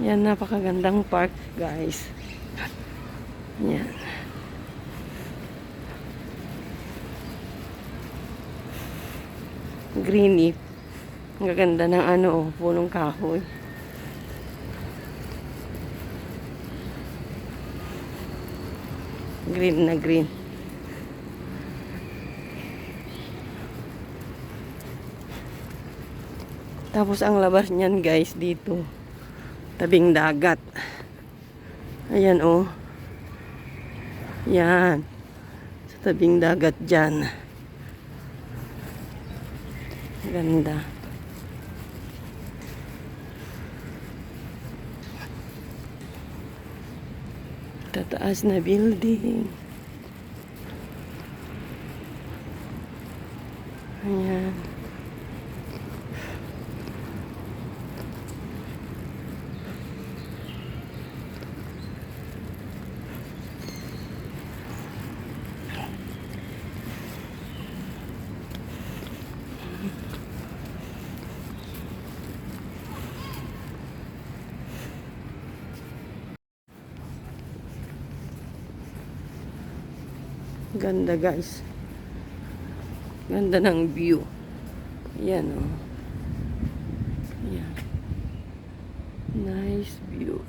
Yan, napakagandang park, guys. Yan. Greeny. Ang gaganda ng ano, oh, punong kahoy. Green na green. Tapos ang labas niyan guys dito. Tabing dagat. Ayan oh. Yan. Sa tabing dagat dyan. Ganda. Tataas na building. Ayan. Ganda guys. Ganda ng view. Yan oh. Yan. Nice view.